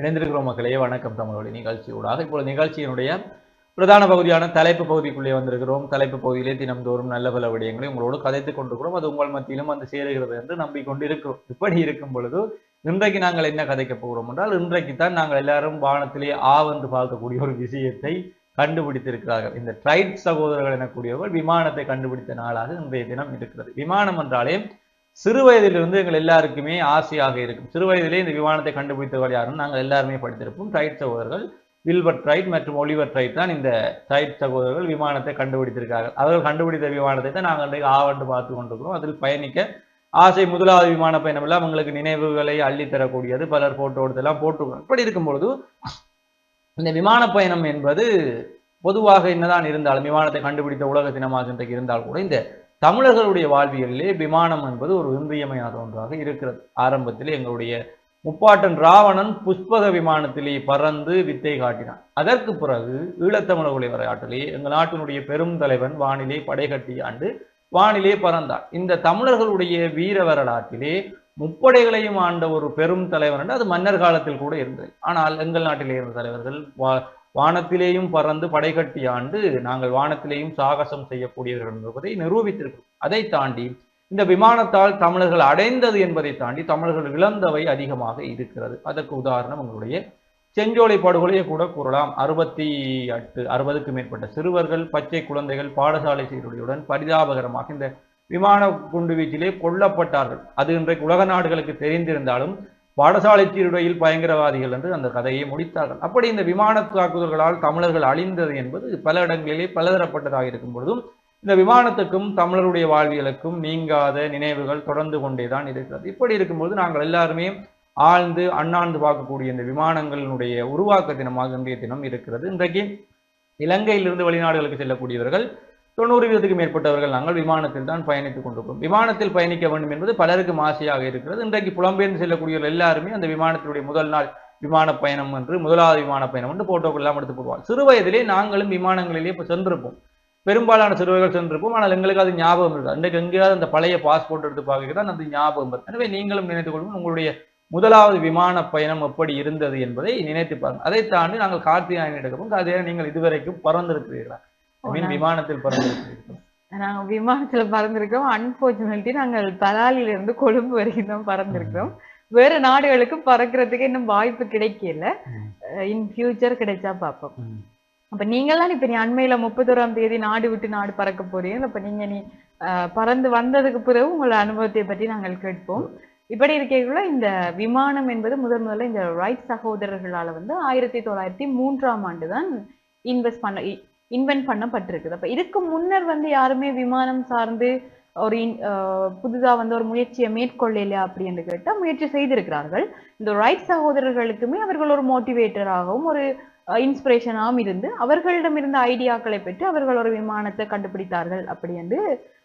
இணைந்திருக்கிற மக்களே. வணக்கம் தமிழொலி நிகழ்ச்சியூடாக. இப்போது நிகழ்ச்சியினுடைய பிரதான பகுதியான தலைப்பு பகுதிக்குள்ளே வந்திருக்கிறோம். தலைப்பு பகுதியிலே தினம்தோறும் நல்ல பல விடயங்களை உங்களோடு கதைத்துக் கொண்டிருக்கிறோம். அது உங்கள் மத்தியிலும் வந்து சேருகிறது என்று நம்பிக்கொண்டு இருக்கிறோம் இப்படி இருக்கும் பொழுது இன்றைக்கு நாங்கள் என்ன கதைக்க போகிறோம் என்றால் இன்றைக்கு தான் நாங்கள் எல்லாரும் வானத்திலே ஆ வந்து பார்க்கக்கூடிய ஒரு விஷயத்தை கண்டுபிடித்திருக்கிறார்கள். இந்த ட்ரைட் சகோதரர்கள் எனக்கூடியவர்கள் விமானத்தை கண்டுபிடித்த நாளாக இன்றைய தினம் இருக்கிறது. விமானம் என்றாலே சிறு வயதிலிருந்து எங்கள் எல்லாருக்குமே ஆசையாக இருக்கும். சிறு வயதிலே இந்த விமானத்தை கண்டுபிடித்தவர் யாரும் நாங்கள் எல்லாருமே படித்திருப்போம். ட்ரைட் சகோதரர்கள் வில்பர்ட் ரைட் மற்றும் ஒலிவர் ரைட் தான் இந்த ரைட் சகோதரர்கள் விமானத்தை கண்டுபிடித்திருக்கார்கள் அவர்கள் கண்டுபிடித்த விமானத்தை தான் நாங்கள் இன்றைக்கு ஆவண்டு பார்த்து கொண்டிருக்கிறோம். அதில் பயணிக்க ஆசை முதலாவது விமான பயணம் எல்லாம் உங்களுக்கு நினைவுகளை அள்ளித்தரக்கூடியது. பலர் போட்டோ எடுத்தெல்லாம் போட்டுக்கணும் இப்படி இருக்கும்பொழுது இந்த விமான பயணம் என்பது பொதுவாக என்னதான் இருந்தாலும் விமானத்தை கண்டுபிடித்த உலக தினமாக இன்றைக்கு இருந்தால் கூட இந்த தமிழர்களுடைய வாழ்வியலிலே விமானம் என்பது ஒரு இன்றியமையாத ஒன்றாக இருக்கிறது. ஆரம்பத்தில் எங்களுடைய முப்பாட்டன் ராவணன் புஷ்பக விமானத்திலே பறந்து வித்தை காட்டினான். அதற்கு பிறகு ஈழத்தமிழர்களுடைய வரலாற்றிலே எங்கள் நாட்டினுடைய பெரும் தலைவன் வானிலே படைகட்டி ஆண்டு வானிலே பறந்தான் இந்த தமிழர்களுடைய வீர வரலாற்றிலே முப்படைகளையும் ஆண்ட ஒரு பெரும் தலைவன் என்று அது மன்னர் காலத்தில் கூட இருந்தது. ஆனால் எங்கள் நாட்டிலே இருந்த தலைவர்கள் வா வானத்திலேயும் பறந்து படைகட்டி ஆண்டு நாங்கள் வானத்திலேயும் சாகசம் செய்யக்கூடியவர்கள் என்பதை நிரூபித்திருக்கிறோம். அதை தாண்டி இந்த விமானத்தால் தமிழர்கள் அடைந்தது என்பதை தாண்டி தமிழர்கள் இழந்தவை அதிகமாக இருக்கிறது. அதற்கு உதாரணம் உங்களுடைய செஞ்சோலை படுகொலையை கூட கூறலாம். அறுபத்தி எட்டு அறுபதுக்கு மேற்பட்ட சிறுவர்கள் பச்சை குழந்தைகள் பாடசாலை சீருடையுடன் பரிதாபகரமாக இந்த விமான குண்டு வீச்சிலே கொல்லப்பட்டார்கள். அது இன்றைக்கு உலக நாடுகளுக்கு தெரிந்திருந்தாலும் பாடசாலை சீருடையில் பயங்கரவாதிகள் என்று அந்த கதையை முடித்தார்கள். அப்படி இந்த விமான தாக்குதல்களால் தமிழர்கள் அழிந்தது என்பது பல இடங்களிலே பலதரப்பட்டதாக இருக்கும் பொழுதும் இந்த விமானத்துக்கும் தமிழருடைய வாழ்வியலுக்கும் நீங்காத நினைவுகள் தொடர்ந்து கொண்டேதான் இருக்கிறது. இப்படி இருக்கும்போது நாங்கள் எல்லாருமே ஆழ்ந்து அண்ணாந்து பார்க்கக்கூடிய இந்த விமானங்களினுடைய உருவாக்க தினமாக இன்றைய தினம் இருக்கிறது. இன்றைக்கு இலங்கையிலிருந்து வெளிநாடுகளுக்கு செல்லக்கூடியவர்கள் தொண்ணூறு வீதத்துக்கு மேற்பட்டவர்கள் நாங்கள் விமானத்தில் தான் பயணித்துக் கொண்டிருக்கிறோம். விமானத்தில் பயணிக்க வேண்டும் என்பது பலருக்கும் ஆசையாக இருக்கிறது. இன்றைக்கு புலம்பெயர்ந்து செல்லக்கூடியவர்கள் எல்லாருமே அந்த விமானத்தினுடைய முதல் நாள் விமான பயணம் என்று முதலாவது விமான பயணம் என்று போட்டோக்கள் எல்லாம் எடுத்து போடுவாங்க. சிறு வயதிலே நாங்களும் விமானங்களிலே இப்போ சென்றிருப்போம். பெரும்பாலான சிறுவர்கள் சென்றிருப்போம். ஆனால் எங்களுக்கு அது ஞாபகம் இருக்காது இன்றைக்கு எங்கேயாவது அந்த பழைய பாஸ்போர்ட் எடுத்து பார்க்க தான் அந்த ஞாபகம் வரும் எனவே நீங்களும் நினைத்துக் கொள்ளும் உங்களுடைய முதலாவது விமான பயணம் எப்படி இருந்தது என்பதை நினைத்து பாருங்கள். அதை தாண்டி நாங்கள் கார்த்திகாயன் எடுக்கிறோம் அதே நீங்கள் இதுவரைக்கும் பறந்திருக்கிறீர்களா? விமானத்தில் பறந்திருக்கிறீர்கள் நாங்க விமானத்துல பறந்திருக்கோம் அன்பார்ச்சுனேட்லி நாங்கள் பலாலில இருந்து கொழும்பு வரைக்கும் தான் பறந்திருக்கிறோம். வேற நாடுகளுக்கு பறக்கிறதுக்கு இன்னும் வாய்ப்பு கிடைக்கல. இன் ஃபியூச்சர் கிடைச்சா பார்ப்போம். அப்ப நீங்களாம் இப்ப நீ அண்மையில முப்பத்தோராம் தேதி நாடு விட்டு நாடு பறக்க போறீங்க. அப்ப நீங்க நீ பறந்து வந்ததுக்கு பிறகு உங்களோட அனுபவத்தை பற்றி நாங்கள் கேட்போம். இப்படி இருக்கைக்குள்ள இந்த விமானம் என்பது முதல் முதல்ல இந்த ரைட் சகோதரர்களால வந்து ஆயிரத்தி தொள்ளாயிரத்தி மூன்றாம் ஆண்டு தான் இன்வெஸ்ட் பண்ண இன்வென்ட் பண்ணப்பட்டிருக்குது. அப்ப இதுக்கு முன்னர் வந்து யாருமே விமானம் சார்ந்து ஒரு இன்- அஹ், புதுதா வந்து ஒரு முயற்சியை மேற்கொள்ளலையா அப்படின்னு கேட்டா முயற்சி செய்திருக்கிறார்கள். இந்த ரைட் சகோதரர்களுக்குமே அவர்கள் ஒரு மோட்டிவேட்டராகவும் ஒரு இன்ஸ்பிரேஷனாகவும் இருந்து அவர்களிடம் இருந்த ஐடியாக்களை பெற்று அவர்கள் ஒரு விமானத்தை கண்டுபிடித்தார்கள் அப்படி என்று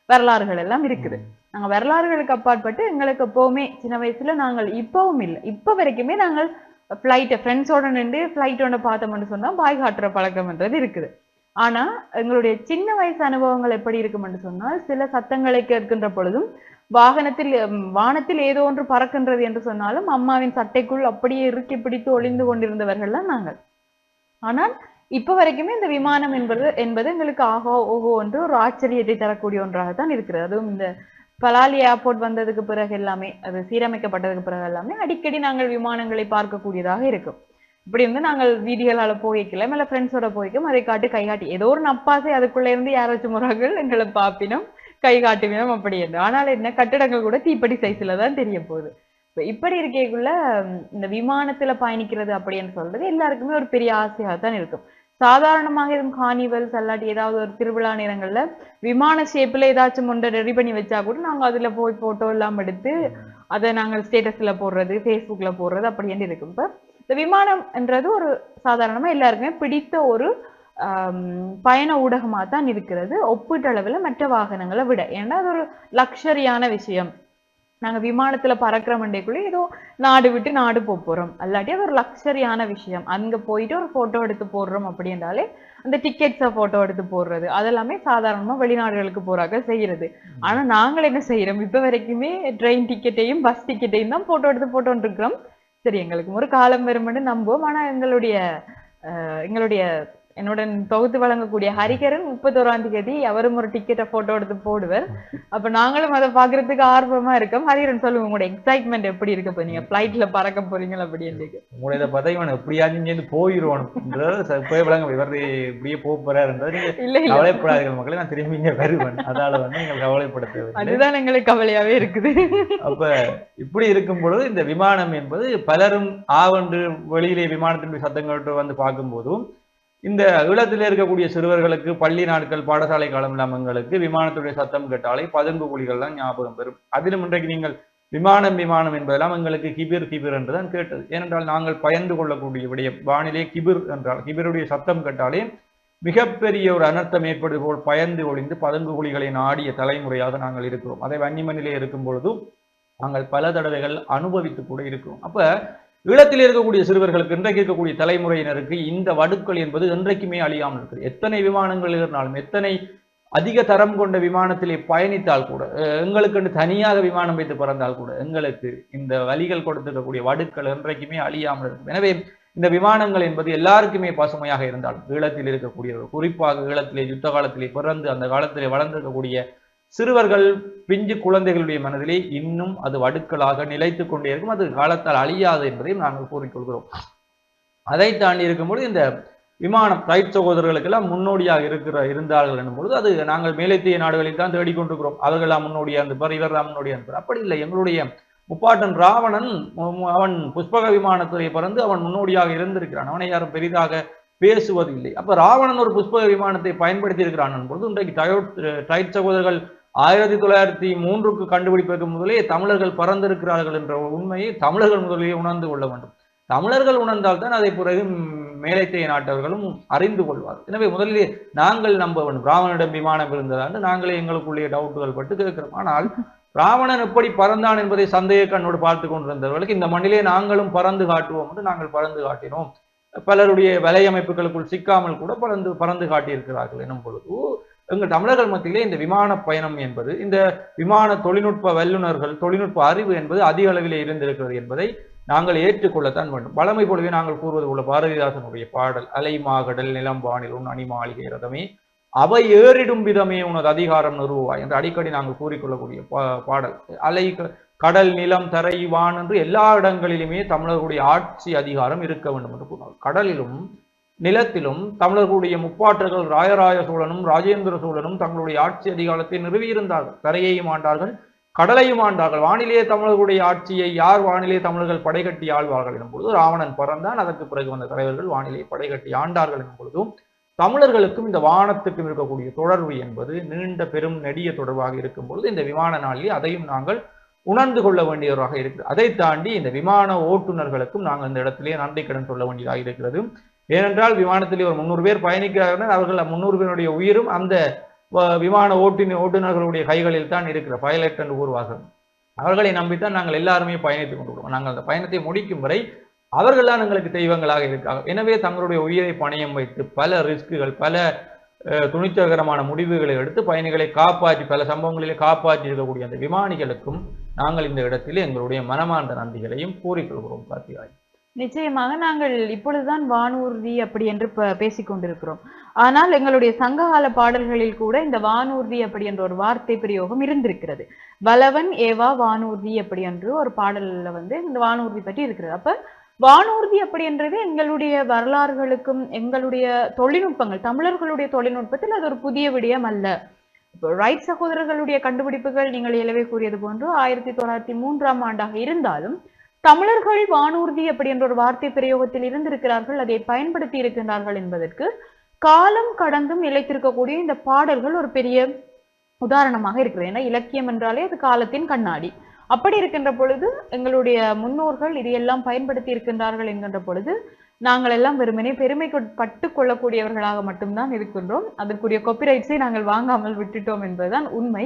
வரலாறுகள் எல்லாம் இருக்குது. நாங்க வரலாறுகளுக்கு அப்பாற்பட்டு எங்களுக்கு எப்பவுமே சின்ன வயசுல நாங்கள் இப்பவும் இல்லை. இப்ப வரைக்குமே நாங்கள் ஃப்ளைட்டை ஃப்ரெண்ட்ஸோட நின்று ஃப்ளைட் ஒன்று பார்த்தோம்னு சொன்னா பாய் காட்டுற பழக்கம்ன்றது இருக்குது. ஆனா எங்களுடைய சின்ன வயசு அனுபவங்கள் எப்படி இருக்கும்னு சொன்னால் சில சத்தங்களை கேட்கின்ற பொழுதும் வாகனத்தில் வானத்தில் ஏதோ ஒன்று பறக்கின்றது என்று சொன்னாலும் அம்மாவின் சட்டைக்குள் அப்படியே இறுக்கி பிடித்து ஒளிந்து கொண்டிருந்தவர்கள் தான் நாங்கள். ஆனால் இப்ப வரைக்குமே இந்த விமானம் என்பது என்பது எங்களுக்கு ஆகோ ஓஹோ என்று ஒரு ஆச்சரியத்தை தரக்கூடிய ஒன்றாகத்தான் இருக்கிறது. அதுவும் இந்த பலாலி ஏர்போர்ட் வந்ததுக்கு பிறகு எல்லாமே அது சீரமைக்கப்பட்டதுக்கு பிறகு எல்லாமே அடிக்கடி நாங்கள் விமானங்களை பார்க்கக்கூடியதாக இருக்கும். இப்படி வந்து நாங்கள் வீதிகளால போய்க்கல மேல ஃப்ரெண்ட்ஸோட போய்க்கும் அதை காட்டி கை காட்டி ஏதோ ஒரு நப்பாசை அதுக்குள்ள இருந்து யாராச்சும் முறார்கள்? எங்களை பாப்பினோம் கை காட்டுவினோம் அப்படி என்று. ஆனால் என்ன கட்டடங்கள் கூட தீப்பெட்டி சைஸ்ல தான் தெரிய போகுது. இப்ப இப்படி இருக்கக்குள்ள இந்த விமானத்துல பயணிக்கிறது அப்படின்னு சொல்றது எல்லாருக்குமே ஒரு பெரிய ஆசையாக தான் இருக்கும். சாதாரணமாக எதுவும் கார்னிவல்ஸ் அல்லாட்டி ஏதாவது ஒரு திருவிழா நேரங்கள்ல விமான ஷேப்ல ஏதாச்சும் ஒன்றை ரெடி பண்ணி வச்சா கூட நாங்க அதுல போய் போட்டோ எல்லாம் எடுத்து அதை நாங்கள் ஸ்டேட்டஸ்ல போடுறது ஃபேஸ்புக்ல போடுறது அப்படின்னு இருக்கும். இப்ப இந்த விமானம் என்றது ஒரு சாதாரணமா எல்லாருக்குமே பிடித்த ஒரு பயண ஊடகமாக தான் இருக்கிறது. ஒப்பீட்டளவில் மற்ற வாகனங்களை விட. ஏன்னா அது ஒரு லக்ஷரியான விஷயம். நாங்க விமானத்துல பறக்கிற மண்டேக்குள்ளே ஏதோ நாடு விட்டு நாடு போக போறோம். அல்லாட்டி அது ஒரு லக்ஸரியான விஷயம். அங்கே போயிட்டு ஒரு ஃபோட்டோ எடுத்து போடுறோம் அப்படின்றாலே அந்த டிக்கெட்ஸை ஃபோட்டோ எடுத்து போடுறது. அதெல்லாமே சாதாரணமாக வெளிநாடுகளுக்கு போகிறாக்க செய்கிறது ஆனா நாங்கள் என்ன செய்கிறோம் இப்போ வரைக்குமே ட்ரெயின் டிக்கெட்டையும் பஸ் டிக்கெட்டையும் தான் ஃபோட்டோ எடுத்து போட்டோன்னு இருக்கிறோம். சரி எங்களுக்கு ஒரு காலம் வரும்னு நம்புவோம். ஆனா எங்களுடைய எங்களுடைய என்னுடன் தொகுத்து வழங்கக்கூடிய ஹரிகரன் முப்பத்தோராம் தேதி அவரும் ஒரு டிக்கெட்டை போட்டோ எடுத்து போடுவார். அப்ப நாங்களும் அதை பாக்குறதுக்கு ஆர்வமா இருக்கோம். ஹரிகரன் சொல்லுங்க உங்களோட எக்ஸைட்மெண்ட் எப்படி இருக்கு இப்ப நீங்க பிளைட்ல பறக்க போறீங்க அப்படின்னு உங்களுடைய இதை பார்த்தா இவன் எப்படியாச்சும் இங்கேருந்து போயிடுவானுன்றது போய் விளங்க இவர் இப்படியே போக போறாருன்றது இல்ல கவலைப்படாதீர்கள் மக்களே நான் திரும்பி இங்க வருவேன். அதால வந்து நீங்கள் கவலைப்பட தேவையில்லை அதுதான் எங்களுக்கு கவலையாவே இருக்குது. அப்ப இப்படி இருக்கும் பொழுது இந்த விமானம் என்பது பலரும் ஆவென்று வெளியிலே விமானத்தினுடைய சத்தம் கேட்டு வந்து பார்க்கும்போதும் இந்த ஈழத்தில் இருக்கக்கூடிய சிறுவர்களுக்கு பள்ளி நாட்கள் பாடசாலை காலம் இல்லாமங்களுக்கு விமானத்துடைய சத்தம் கேட்டாலே பதுங்கு குழிகள்லாம் ஞாபகம் பெறும் அதிலும் இன்றைக்கு நீங்கள் விமானம் விமானம் என்பதெல்லாம் எங்களுக்கு கிபிர் கிபிர் என்றுதான் கேட்டது. ஏனென்றால் நாங்கள் பயந்து கொள்ளக்கூடிய விடயம் வானிலே கிபிர் என்றால் கிபிருடைய சத்தம் கேட்டாலே மிகப்பெரிய ஒரு அனர்த்தம் ஏற்படுவது போல் பயந்து ஒளிந்து பதுங்கு குழிகளை நாடிய தலைமுறையாக நாங்கள் இருக்கிறோம். அதை வன்னிமனிலே இருக்கும் பொழுதும் நாங்கள் பல தடவைகள் அனுபவித்து கூட இருக்கிறோம். அப்ப ஈழத்தில் இருக்கக்கூடிய சிறுவர்களுக்கு இன்றைக்கு இருக்கக்கூடிய தலைமுறையினருக்கு இந்த வடுக்கள் என்பது என்றைக்குமே அழியாமல் இருக்குது. எத்தனை விமானங்கள் இருந்தாலும் எத்தனை அதிக தரம் கொண்ட விமானத்திலே பயணித்தால் கூட எங்களுக்கு தனியாக விமானம் வைத்து பறந்தால் கூட எங்களுக்கு இந்த வலிகள் கொடுத்திருக்கக்கூடிய வடுக்கள் என்றைக்குமே அழியாமல் இருக்கும். எனவே இந்த விமானங்கள் என்பது எல்லாருக்குமே பசுமையாக இருந்தாலும் ஈழத்தில் இருக்கக்கூடியவர் குறிப்பாக ஈழத்திலே யுத்த காலத்திலே பிறந்து அந்த காலத்திலே வளர்ந்திருக்கக்கூடிய சிறுவர்கள் பிஞ்சு குழந்தைகளுடைய மனதிலே இன்னும் அது வடுக்களாக நிலைத்து கொண்டே இருக்கும். அது காலத்தால் அழியாது என்பதையும் நாங்கள் கூறிக்கொள்கிறோம் அதை தாண்டி இருக்கும்பொழுது இந்த விமானம் ரைட் சகோதரர்களுக்கெல்லாம் முன்னோடியாக இருக்கிற இருந்தார்கள் என்னும் பொழுது அது நாங்கள் மேலைத்திய நாடுகளில் தான் தேடிக்கொண்டிருக்கிறோம். அவர்களாம் முன்னோடியாக இருப்பார் இவர் முன்னோடியாக இருப்பார் அப்படி இல்லை. எங்களுடைய முப்பாட்டன் ராவணன் அவன் புஷ்பக விமானத்துறை பறந்து அவன் முன்னோடியாக இருந்திருக்கிறான். அவனை யாரும் பெரிதாக பேசுவதில்லை. அப்ப ராவணன் ஒரு புஷ்பக விமானத்தை பயன்படுத்தி இருக்கிறான் பொழுது இன்றைக்கு டயோட் டைட் சகோதரர்கள் ஆயிரத்தி தொள்ளாயிரத்தி மூன்றுக்கு கண்டுபிடிப்பதற்கு முதலே தமிழர்கள் பறந்திருக்கிறார்கள் என்ற உண்மையை தமிழர்கள் முதலிலே உணர்ந்து கொள்ள வேண்டும். தமிழர்கள் உணர்ந்தால்தான் அதை பிறகு மேலைத்தைய நாட்டவர்களும் அறிந்து கொள்வார் எனவே முதலிலே நாங்கள் நம்ப வேண்டும். ராவணனிடம் விமானம் இருந்ததாண்டு நாங்களே எங்களுக்குள்ளே டவுட்டுகள் பட்டு கேட்கிறோம். ஆனால் ராவணன் எப்படி பறந்தான் என்பதை சந்தேக கண்ணோடு பார்த்து கொண்டிருந்தவர்களுக்கு இந்த மண்ணிலே நாங்களும் பறந்து காட்டுவோம் என்று நாங்கள் பறந்து காட்டினோம். பலருடைய வலையமைப்புகளுக்குள் சிக்காமல் கூட பறந்து பறந்து காட்டியிருக்கிறார்கள் எனும் பொழுது எங்கள் தமிழர்கள் மத்தியிலே இந்த விமான பயணம் என்பது இந்த விமான தொழில்நுட்ப வல்லுநர்கள் தொழில்நுட்ப அறிவு என்பது அதிக அளவிலே இருந்திருக்கிறது என்பதை நாங்கள் ஏற்றுக்கொள்ளத்தான் வேண்டும். பழமை போலவே நாங்கள் கூறுவது உள்ள பாரதிதாசனுடைய பாடல் அலை மாகடல் நிலம் வானில் உன் அணிமாளிகை ரதமே அவை ஏறிடும் விதமே உனது அதிகாரம் நிறுவாய் என்று அடிக்கடி நாங்கள் கூறிக்கொள்ளக்கூடிய பாடல். அலை கடல் நிலம் தரை வான் என்று எல்லா இடங்களிலுமே தமிழர்களுடைய ஆட்சி அதிகாரம் இருக்க வேண்டும் என்று கூறினார் கடலிலும் நிலத்திலும் தமிழர்களுடைய முப்பாற்றர்கள் ராயராய சோழனும் ராஜேந்திர சோழனும் தங்களுடைய ஆட்சி அதிகாரத்தை நிறுவியிருந்தார்கள். தரையையும் ஆண்டார்கள் கடலையும் ஆண்டார்கள். வானிலே தமிழர்களுடைய ஆட்சியை யார் வானிலே தமிழர்கள் படைகட்டி ஆழ்வார்கள் எனும் பொழுது ராவணன் பிறந்தான். அதற்கு பிறகு வந்த தலைவர்கள் வானிலே படைகட்டி ஆண்டார்கள் எனும் பொழுதும் தமிழர்களுக்கும் இந்த வானத்துக்கும் இருக்கக்கூடிய தொடர்பு என்பது நீண்ட பெரும் நெடிய தொடர்பாக இருக்கும் பொழுது இந்த விமான நாளிலே அதையும் நாங்கள் உணர்ந்து கொள்ள வேண்டியவராக இருக்கிறது. அதை தாண்டி இந்த விமான ஓட்டுநர்களுக்கும் நாங்கள் இந்த இடத்திலே நன்றி கடன் சொல்ல வேண்டியதாக இருக்கிறது. ஏனென்றால் விமானத்தில் ஒரு முந்நூறு பேர் பயணிக்கிறார்கள் அவர்கள் முந்நூறு பேருடைய உயிரும் அந்த விமான ஓட்டின் ஓட்டுநர்களுடைய கைகளில் தான் இருக்கிற பைலட் என்று கூறுவார்கள். அவர்களை நம்பித்தான் நாங்கள் எல்லாருமே பயணித்துக் கொண்டிருக்கிறோம். நாங்கள் அந்த பயணத்தை முடிக்கும் வரை அவர்கள் தான் எங்களுக்கு தெய்வங்களாக இருக்காங்க. எனவே தங்களுடைய உயிரை பணயம் வைத்து பல ரிஸ்க்குகள் பல துணிச்சகரமான முடிவுகளை எடுத்து பயணிகளை காப்பாற்றி பல சம்பவங்களிலே காப்பாற்றி இருக்கக்கூடிய அந்த விமானிகளுக்கும் நாங்கள் இந்த இடத்திலே எங்களுடைய மனமார்ந்த நன்றிகளையும் கூறிக்கொள்கிறோம் கார்த்திகாய் நிச்சயமாக நாங்கள் இப்பொழுதுதான் வானூர்தி அப்படி என்று பேசிக் கொண்டிருக்கிறோம். ஆனால் எங்களுடைய சங்ககால பாடல்களில் கூட இந்த வானூர்தி அப்படி என்ற ஒரு வார்த்தை பிரயோகம் இருந்திருக்கிறது. வலவன் ஏவா வானூர்தி அப்படி என்று ஒரு பாடல்ல வந்து இந்த வானூர்தி பற்றி இருக்கிறது. அப்ப வானூர்தி அப்படி என்றது எங்களுடைய வரலாறுகளுக்கும் எங்களுடைய தொழில்நுட்பங்கள் தமிழர்களுடைய தொழில்நுட்பத்தில் அது ஒரு புதிய விடயம் அல்ல. இப்போ ரைட் சகோதரர்களுடைய கண்டுபிடிப்புகள் நீங்கள் இலவே கூறியது போன்று ஆயிரத்தி தொள்ளாயிரத்தி மூன்றாம் ஆண்டாக இருந்தாலும் தமிழர்கள் வானூர்தி அப்படி என்ற ஒரு வார்த்தை பிரயோகத்தில் இருந்திருக்கிறார்கள். அதை பயன்படுத்தி இருக்கின்றார்கள் என்பதற்கு காலம் கடந்தும் நிலைத்திருக்கக்கூடிய இந்த பாடல்கள் ஒரு பெரிய உதாரணமாக இருக்கிறது. ஏன்னா இலக்கியம் என்றாலே அது காலத்தின் கண்ணாடி. அப்படி இருக்கின்ற பொழுது எங்களுடைய முன்னோர்கள் இதையெல்லாம் பயன்படுத்தி இருக்கின்றார்கள் என்கின்ற பொழுது நாங்கள் எல்லாம் வெறுமனே பெருமை பட்டு கொள்ளக்கூடியவர்களாக மட்டும்தான் இருக்கின்றோம். அதற்குரிய காப்பிரைட்ஸை நாங்கள் வாங்காமல் விட்டுட்டோம் என்பதுதான் உண்மை.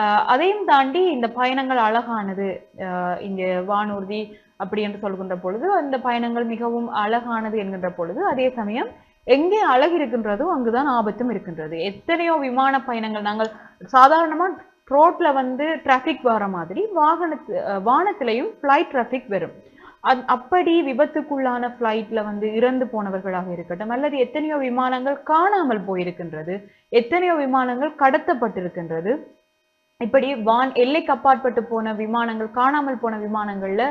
அதையும் தாண்டி இந்த பயணங்கள் அழகானது. ஆஹ் வானூர்தி அப்படி என்று சொல்கின்ற பொழுது அந்த பயணங்கள் மிகவும் அழகானது என்கின்ற பொழுது அதே சமயம் எங்கே அழகு இருக்கின்றதோ அங்குதான் ஆபத்தும் இருக்கின்றது. எத்தனையோ விமான பயணங்கள் நாங்கள் சாதாரணமா ரோட்ல வந்து டிராஃபிக் வர மாதிரி வாகனத்து வானத்திலையும் ஃப்ளைட் டிராஃபிக் வரும். அத்- அப்படி விபத்துக்குள்ளான ஃப்ளைட்ல வந்து இறந்து போனவர்களாக இருக்கட்டும் அல்லது எத்தனையோ விமானங்கள் காணாமல் போயிருக்கின்றது எத்தனையோ விமானங்கள் கடத்தப்பட்டிருக்கின்றது இப்படி வான் எல்லைக்கு அப்பாற்பட்டு போன விமானங்கள் காணாமல் போன விமானங்கள்ல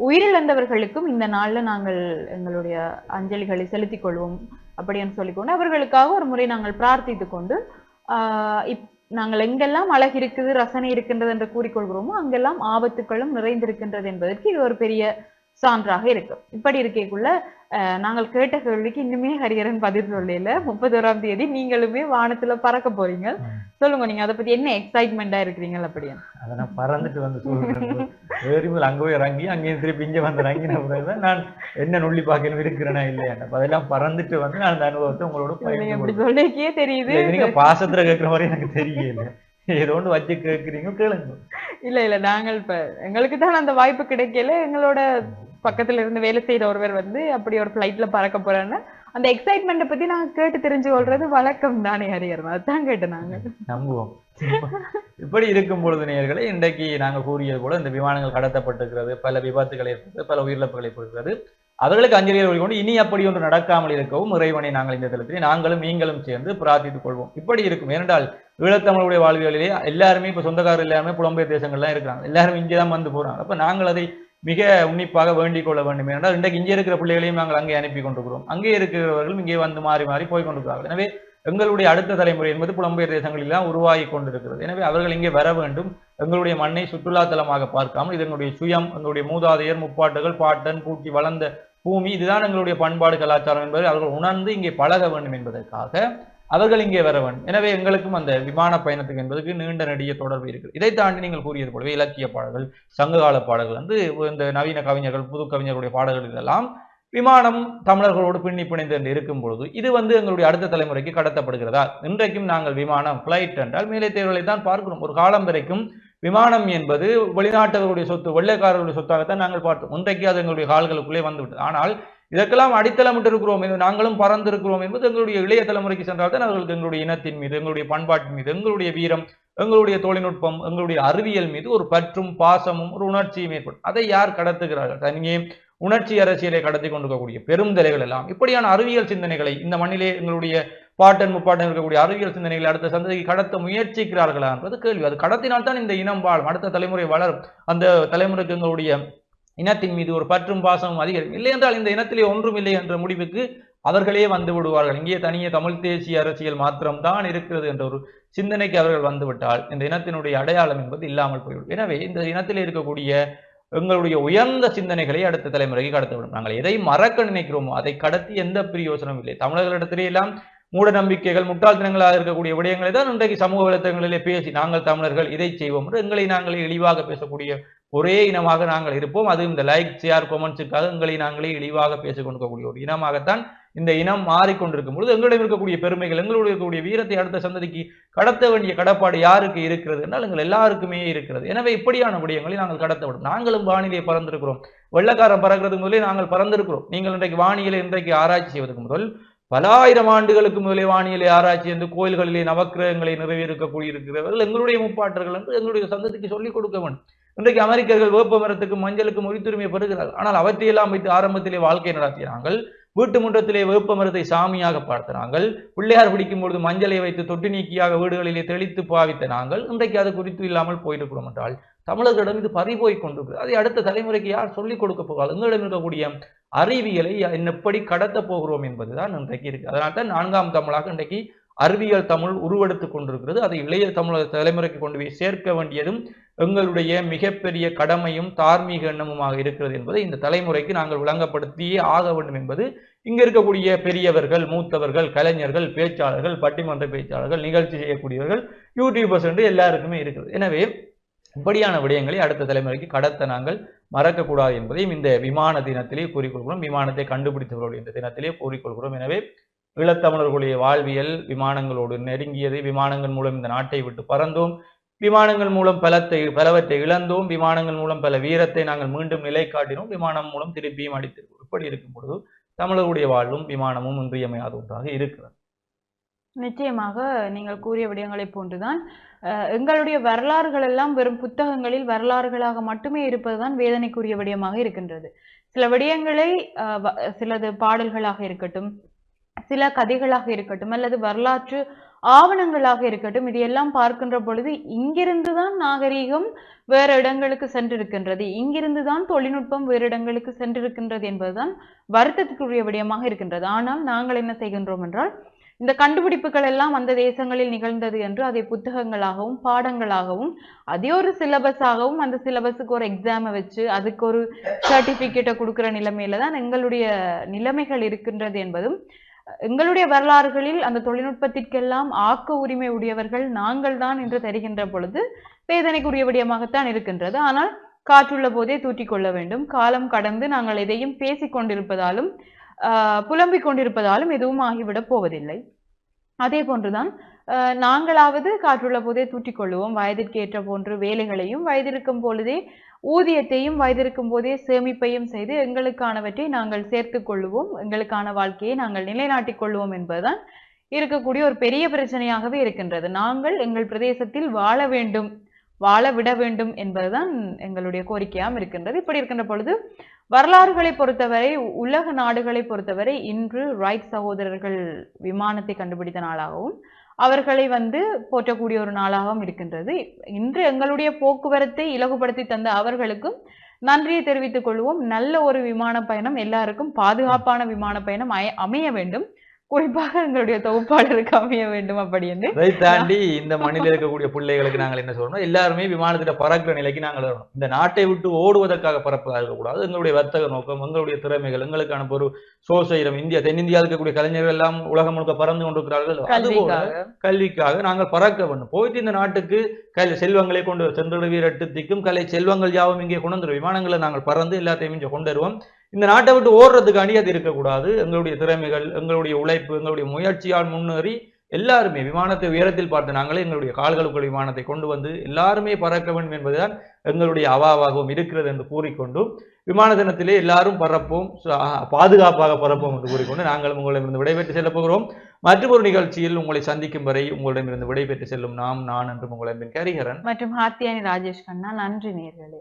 உயிரிழந்தவர்களுக்கும் இந்த நாள்ல நாங்கள் எங்களுடைய அஞ்சலிகளை செலுத்திக் கொள்வோம் அப்படின்னு சொல்லிக்கொண்டு அவர்களுக்காக ஒரு முறை நாங்கள் பிரார்த்தித்துக் கொண்டு ஆஹ் இப் நாங்கள் எங்கெல்லாம் அழகு இருக்குது ரசனை இருக்கின்றது என்று கூறிக்கொள்கிறோமோ அங்கெல்லாம் ஆபத்துக்களும் நிறைந்திருக்கின்றது என்பதற்கு இது ஒரு பெரிய சான்றாக இருக்கு. இப்படி இருக்கக்குள்ள நாங்கள் கேட்ட கேள்விக்கு இன்னுமே ஹரிஹரன் பதில் சொல்லல. முப்பத்தோராம் தேதி நீங்களுமே வானத்துல பறக்க போறீங்க. சொல்லுங்க நீங்க அதை பத்தி என்ன எக்ஸைட்மெண்டா இருக்கிறீங்க அப்படியே அதை நான் பறந்துட்டு வந்து சொல்றேன். அங்க போய் இறங்கி அங்கேயும் திருப்பி இங்க வந்து பிறகுதான் நான் என்ன நுள்ளி பார்க்கணும் இருக்கிறேனா இல்லையா? அதெல்லாம் பறந்துட்டு வந்து நான் அந்த அனுபவத்தை உங்களோட. சொல்லிக்கே தெரியுது. நீங்க பாசத்துல கேட்கிற மாதிரி எனக்கு தெரியல. ஏதோ ஒன்று வச்சு கேட்குறீங்க கேளுங்க. இல்ல இல்ல நாங்கள் இப்ப எங்களுக்கு தான் அந்த வாய்ப்பு கிடைக்கல. எங்களோட பக்கத்துல இருந்து வேலை செய்யற ஒருவர் வந்து அப்படி ஒரு ஃபிளைட்ல பறக்க போறான்னு அந்த எக்ஸைட்மெண்ட்டை பத்தி நாங்க கேட்டு தெரிஞ்சு கொள்றது வழக்கம் தானே ஹரிஹரன் அதான் கேட்டு நாங்க. நம்புவோம். இப்படி இருக்கும் பொழுது நேர்களை இன்றைக்கு நாங்க கூறியது போல இந்த விமானங்கள் கடத்தப்பட்டிருக்கிறது பல விபத்துகள் ஏற்பட்டது பல உயிரிழப்புகள் ஏற்படுகிறது அவர்களுக்கு அஞ்சலியல் கொண்டு இனி அப்படி ஒன்று நடக்காமல் இருக்கவும் இறைவனை நாங்கள் இந்த தளத்திலே நாங்களும் நீங்களும் சேர்ந்து பிரார்த்தித்துக் கொள்வோம். இப்படி இருக்கும். ஏனென்றால் ஈழத்தமிழுடைய வாழ்வியலிலே எல்லாருமே இப்ப சொந்தக்காரர் எல்லாருமே புலம்பெயர் தேசங்கள்லாம் இருக்கிறாங்க. எல்லாரும் இங்கே தான் வந்து போறாங்க. அப்ப நாங்கள் அதை மிக உன்னிப்பாக வேண்டிக் கொள்ள வேண்டும். என்றால் இன்றைக்கு இங்கே இருக்கிற பிள்ளைகளையும் நாங்கள் அங்கே அனுப்பி கொண்டிருக்கிறோம். அங்கே இருக்கிறவர்களும் இங்கே வந்து மாறி மாறி போய் கொண்டிருக்கிறார்கள். எனவே எங்களுடைய அடுத்த தலைமுறை என்பது புலம்பெயர் தேசங்களில் தான் உருவாகி கொண்டிருக்கிறது. எனவே அவர்கள் இங்கே வர வேண்டும். எங்களுடைய மண்ணை சுற்றுலா தலமாக பார்க்காமல் இதனுடைய சுயம் எங்களுடைய மூதாதையர் முப்பாட்டுகள் பாட்டன் பூட்டி வளர்ந்த பூமி இதுதான் எங்களுடைய பண்பாடு கலாச்சாரம் என்பதை அவர்கள் உணர்ந்து இங்கே பழக வேண்டும் என்பதற்காக அவர்கள் இங்கே வர வேண்டும் எனவே எங்களுக்கும் அந்த விமான பயணத்துக்கு என்பதற்கு நீண்ட நெடிய தொடர்பு இருக்குது. இதை தாண்டி நீங்கள் கூறியது போலவே இலக்கிய பாடல்கள் சங்ககால பாடல்கள் வந்து இந்த நவீன கவிஞர்கள் புது கவிஞர்களுடைய பாடல்கள் இதெல்லாம் விமானம் தமிழர்களோடு பின்னி பிணைந்து என்று இருக்கும் பொழுது இது வந்து எங்களுடைய அடுத்த தலைமுறைக்கு கடத்தப்படுகிறதா? இன்றைக்கும் நாங்கள் விமானம் ஃப்ளைட் என்றால் மேலே தேர்வுகளை தான் பார்க்கிறோம். ஒரு காலம் வரைக்கும் விமானம் என்பது வெளிநாட்டவர்களுடைய சொத்து வெள்ளைக்காரர்களுடைய சொத்தாகத்தான் நாங்கள் பார்த்தோம். இன்றைக்கு அது எங்களுடைய கால்களுக்குள்ளே வந்துவிட்டது. ஆனால் இதற்கெல்லாம் அடித்தளமிட்டு இருக்கிறோம் இது நாங்களும் பறந்திருக்கிறோம் என்பது எங்களுடைய இளைய தலைமுறைக்கு சென்றால் தான் அவர்களுக்கு எங்களுடைய இனத்தின் மீது எங்களுடைய பண்பாட்டின் மீது எங்களுடைய வீரம் எங்களுடைய தொழில்நுட்பம் எங்களுடைய அறிவியல் மீது ஒரு பற்றும் பாசமும் ஒரு உணர்ச்சியும் ஏற்படும். அதை யார் கடத்துகிறார்கள்? தனியே உணர்ச்சி அரசியலை கடத்தி கொண்டிருக்கக்கூடிய பெருந்தலைகள் எல்லாம். இப்படியான அறிவியல் சிந்தனைகளை இந்த மண்ணிலே எங்களுடைய பாட்டன் முப்பாட்டன் இருக்கக்கூடிய அறிவியல் சிந்தனைகளை அடுத்த சந்ததிக்கு கடத்த முயற்சிக்கிறார்களா என்பது கேள்வி. அது கடத்தினால்தான் இந்த இனம் வாழும் அடுத்த தலைமுறை வளரும். அந்த தலைமுறைக்கு எங்களுடைய இனத்தின் மீது ஒரு பற்றும் பாசமும் அதிகரிக்கும். இல்லை என்றால் இந்த இனத்திலே ஒன்றும் இல்லை என்ற முடிவுக்கு அவர்களே வந்து விடுவார்கள். இங்கே தனியே தமிழ் தேசிய அரசியல் மாத்திரம்தான் இருக்கிறது என்ற ஒரு சிந்தனைக்கு அவர்கள் வந்துவிட்டால் இந்த இனத்தினுடைய அடையாளம் என்பது இல்லாமல் போய்விடும். எனவே இந்த இனத்தில் இருக்கக்கூடிய எங்களுடைய உயர்ந்த சிந்தனைகளை அடுத்த தலைமுறைக்கு கடத்திவிடும் நாங்கள் எதை மறக்க நினைக்கிறோமோ அதை கடத்தி எந்த பிரயோசனமும் இல்லை. தமிழர்களிடத்திலே எல்லாம் மூட நம்பிக்கைகள் முட்டாள்தனங்களாக இருக்கக்கூடிய விடயங்களை தான் இன்றைக்கு சமூக வலைத்தளங்களிலே பேசி நாங்கள் தமிழர்கள் இதை செய்வோம் என்று எங்களை நாங்களே இழிவாக பேசக்கூடிய ஒரே இனமாக நாங்கள் இருப்போம். அதுவும் இந்த லைக் ஷேர் கொமெண்ட்ஸுக்காக எங்களை நாங்களே இழிவாக பேசிக் கொண்டிருக்கக்கூடிய ஒரு இனமாகத்தான் இந்த இனம் மாறிக்கொண்டிருக்கும் பொழுது எங்களிடம் இருக்கக்கூடிய பெருமைகள் எங்களுடைய இருக்கக்கூடிய வீரத்தை அடுத்த சந்ததிக்கு கடத்த வேண்டிய கடப்பாடு யாருக்கு இருக்கிறது என்றால் எங்கள் எல்லாருக்குமே இருக்கிறது. எனவே இப்படியான விடயங்களை நாங்கள் கடத்தப்படும் நாங்களும் வானிலையை பறந்திருக்கிறோம். வெள்ளக்காரன் பறக்கிறதுக்கு முதலே நாங்கள் பறந்திருக்கிறோம். நீங்கள் இன்றைக்கு வானிலை இன்றைக்கு ஆராய்ச்சி செய்வதற்கு முதல் பல ஆயிரம் ஆண்டுகளுக்கு முதலே வானிலை ஆராய்ச்சி என்று கோயில்களிலே நவக்கிரகங்களை நிறைவேறக்கூடிய இருக்கிறவர்கள் எங்களுடைய முப்பாட்டர்கள் என்று எங்களுடைய சந்ததிக்கு சொல்லிக் கொடுக்க வேண்டும். இன்றைக்கு அமெரிக்கர்கள் வேப்ப மரத்துக்கு மஞ்சளுக்கும் உரித்துரிமை பெறுகிறார்கள் ஆனால் அவற்றையெல்லாம் வைத்து ஆரம்பத்திலே வாழ்க்கை நடத்தினார்கள். வீட்டு முன்றத்திலே வேப்ப மரத்தை சாமியாக பார்த்த நாங்கள். பிள்ளையார் பிடிக்கும் பொழுது மஞ்சளை வைத்து தொட்டு நீக்கியாக வீடுகளிலே தெளித்து பாவித்த நாங்கள். இன்றைக்கு அது குறித்து இல்லாமல் போயிருக்கிறோம் என்றால் தமிழர்களிடம் இது பறிபோய் கொண்டிருக்கிறது. அதை அடுத்த தலைமுறைக்கு யார் சொல்லிக் கொடுக்க போகிறார் எங்களிடம் இருக்கக்கூடிய அறிவியலை எப்படி கடத்த போகிறோம் என்பதுதான் இன்றைக்கு இருக்கு. அதனால தான் நான்காம் தமிழாக இன்றைக்கு அறிவியல் தமிழ் உருவெடுத்து கொண்டிருக்கிறது. அதை இளைய தமிழர் தலைமுறைக்கு கொண்டு போய் சேர்க்க வேண்டியதும் எங்களுடைய மிகப்பெரிய கடமையும் தார்மீக எண்ணமுமாக இருக்கிறது என்பதை இந்த தலைமுறைக்கு நாங்கள் விளங்கப்படுத்தியே ஆக வேண்டும் என்பது இங்க இருக்கக்கூடிய பெரியவர்கள் மூத்தவர்கள் கலைஞர்கள் பேச்சாளர்கள் பட்டிமன்ற பேச்சாளர்கள் நிகழ்ச்சி செய்யக்கூடியவர்கள் யூடியூபர்ஸ் என்று எல்லாருக்குமே இருக்குது. எனவே இப்படியான விடயங்களை அடுத்த தலைமுறைக்கு கடத்த நாங்கள் மறக்கக்கூடாது என்பதையும் இந்த விமான தினத்திலே கூறிக்கொள்கிறோம். விமானத்தை கண்டுபிடித்தவர்களுடைய இந்த தினத்திலே கூறிக்கொள்கிறோம். எனவே ஈழத்தமிழர்களுடைய வாழ்வியல் விமானங்களோடு நெருங்கியது. விமானங்கள் மூலம் இந்த நாட்டை விட்டு பறந்தோம். விமானங்கள் மூலம் பலத்தை பலவற்றை இழந்தோம். விமானங்கள் மூலம் பல வீரத்தை நாங்கள் மீண்டும் நிலை காட்டினோம். விமானம் மூலம் திருப்பியும் அடித்திருக்கிறோம் இப்படி இருக்கும் பொழுது தமிழருடைய வாழ்வும் விமானமும் இன்றியமையாத ஒன்றாக இருக்கிறது. நிச்சயமாக நீங்கள் கூறிய விடயங்களைப் போன்றுதான் எங்களுடைய வரலாறுகள் எல்லாம் வெறும் புத்தகங்களில் வரலாறுகளாக மட்டுமே இருப்பதுதான் வேதனைக்குரிய விடயமாக இருக்கின்றது. சில விடயங்களை அஹ், சிலது பாடல்களாக இருக்கட்டும் சில கதைகளாக இருக்கட்டும் அல்லது வரலாற்று ஆவணங்களாக இருக்கட்டும் இது எல்லாம் பார்க்கின்ற பொழுது இங்கிருந்து தான் நாகரீகம் வேறு இடங்களுக்கு சென்றிருக்கின்றது. இங்கிருந்து தான் தொழில்நுட்பம் வேறு இடங்களுக்கு சென்றிருக்கின்றது என்பதுதான் வருத்தத்துக்குரிய விடயமாக இருக்கின்றது. ஆனால் நாங்கள் என்ன செய்கின்றோம் என்றால் இந்த கண்டுபிடிப்புகள் எல்லாம் அந்த தேசங்களில் நிகழ்ந்தது என்று அதை புத்தகங்களாகவும் பாடங்களாகவும் அதே ஒரு சிலபஸாகவும் அந்த சிலபஸுக்கு ஒரு எக்ஸாமை வச்சு அதுக்கு ஒரு சர்டிஃபிகேட்டை கொடுக்குற நிலைமையில தான் எங்களுடைய நிலைமைகள் இருக்கின்றது என்பதும் எங்களுடைய வரலாறுகளில் அந்த தொழில்நுட்பத்திற்கெல்லாம் ஆக்க உரிமை உடையவர்கள் நாங்கள் தான் என்று தெரிகின்ற பொழுது வேதனைக்குரிய விடயமாகத்தான் இருக்கின்றது. ஆனால் காற்றுள்ள போதே தூற்றிக் கொள்ள வேண்டும். காலம் கடந்து நாங்கள் எதையும் பேசிக் கொண்டிருப்பதாலும் புலம்பிக் கொண்டிருப்பதாலும் எதுவும் ஆகிவிடப் போவதில்லை. அதே போன்றுதான் நாங்களாவது காற்றுள்ள போதே தூற்றிக் கொள்ளுவோம். வயதிற்கு ஏற்ற போன்று வேலைகளையும் வயதிருக்கும் பொழுதே ஊதியத்தையும் வயதிருக்கும் போதே சேமிப்பையும் செய்து எங்களுக்கானவற்றை நாங்கள் சேர்த்து கொள்ளுவோம். எங்களுக்கான வாழ்க்கையை நாங்கள் நிலைநாட்டிக் கொள்வோம் என்பதுதான் இருக்கக்கூடிய ஒரு பெரிய பிரச்சனையாகவே இருக்கின்றது. நாங்கள் எங்கள் பிரதேசத்தில் வாழ வேண்டும் வாழ விட வேண்டும் என்பதுதான் எங்களுடைய கோரிக்கையாம் இருக்கின்றது. இப்படி இருக்கின்ற பொழுது வரலாறுகளை பொறுத்தவரை உலக நாடுகளை பொறுத்தவரை இன்று ரைட் சகோதரர்கள் விமானத்தை கண்டுபிடித்த நாளாகவும் அவர்களை வந்து போற்றக்கூடிய ஒரு நாளாகவும் இருக்கின்றது. இன்று எங்களுடைய போக்குவரத்தை இலகுபடுத்தி தந்த அவர்களுக்கும் நன்றியை தெரிவித்துக் கொள்வோம். நல்ல ஒரு விமான பயணம் எல்லாருக்கும் பாதுகாப்பான விமான பயணம் அமைய வேண்டும். குறிப்பாக எங்களுடைய தொகுப்பாளருக்கு அமைய வேண்டும் அப்படி என்று. அதை தாண்டி இந்த மண்ணில் இருக்கக்கூடிய பிள்ளைகளுக்கு நாங்கள் என்ன சொல்றோம் எல்லாருமே விமானத்திட்ட பறக்கிற நிலைக்கு நாங்கள் வரணும். இந்த நாட்டை விட்டு ஓடுவதற்காக பறப்பதாக இருக்கக்கூடாது எங்களுடைய வர்த்தக நோக்கம் எங்களுடைய திறமைகள் எங்களுக்கான ஒரு சோசைரம் இந்தியா தென்னிந்தியாவில் இருக்கக்கூடிய கலைஞர்கள் எல்லாம் உலகம் முழுக்க பறந்து கொண்டிருக்கிறார்கள். அதுபோல கல்விக்காக. நாங்கள் பறக்க வேண்டும். போயிட்டு இந்த நாட்டுக்கு கல் செல்வங்களை கொண்டு சென்றடுவீர் எட்டு திக்கும் கலை செல்வங்கள் யாவும் இங்கே கொண்டு விமானங்களை நாங்கள் பறந்து எல்லாத்தையும் இங்கே கொண்டு வருவோம். இந்த நாட்டை விட்டு ஓடுறதுக்காண்டி அது இருக்கக்கூடாது. எங்களுடைய திறமைகள் எங்களுடைய உழைப்பு எங்களுடைய முயற்சியால் முன்னேறி எல்லாருமே விமானத்தை உயரத்தில் பார்த்து நாங்களே எங்களுடைய கால்களுக்குள் விமானத்தை கொண்டு வந்து எல்லாருமே பறக்க வேண்டும் என்பதுதான் எங்களுடைய அவாவாகவும் இருக்கிறது என்று கூறிக்கொண்டும் விமான தினத்திலே எல்லாரும் பறப்போம் பாதுகாப்பாக பறப்போம் என்று கூறிக்கொண்டு நாங்கள் உங்களிடமிருந்து விடைபெற்று செல்லப் போகிறோம். மற்றும் ஒரு நிகழ்ச்சியில் உங்களை சந்திக்கும் வரை உங்களிடமிருந்து விடைபெற்று செல்லும் நாம் நான் என்று உங்களிடம் கரிகரன். மற்றும் ஹாத்தியானி ராஜேஷ் கண்ணா நன்றி நேர்களே.